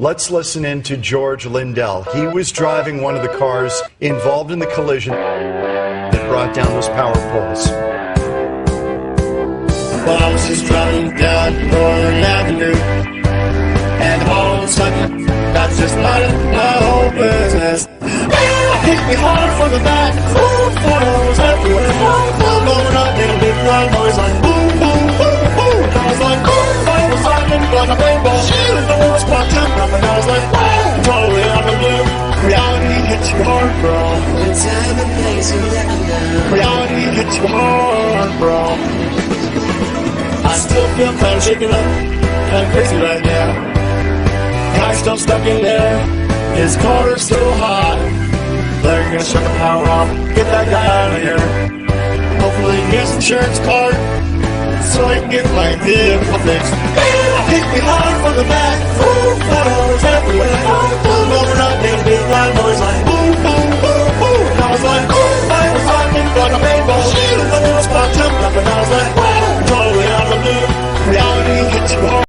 Let's listen in to George Lindell. He was driving one of the cars involved in the collision that brought down those power poles. Well, I was just driving down Northern Avenue, and all of a sudden, that's just my whole business. Hit me hard from the back, bro. The time and place you recognize. Reality hits you hard, bro. I still feel kinda shaken up, kinda crazy right now. Guy's still stuck in there, his car is still hot. They're gonna shut the power off, get that guy out of here. Hopefully he gets insurance card, so I can get my vehicle fixed.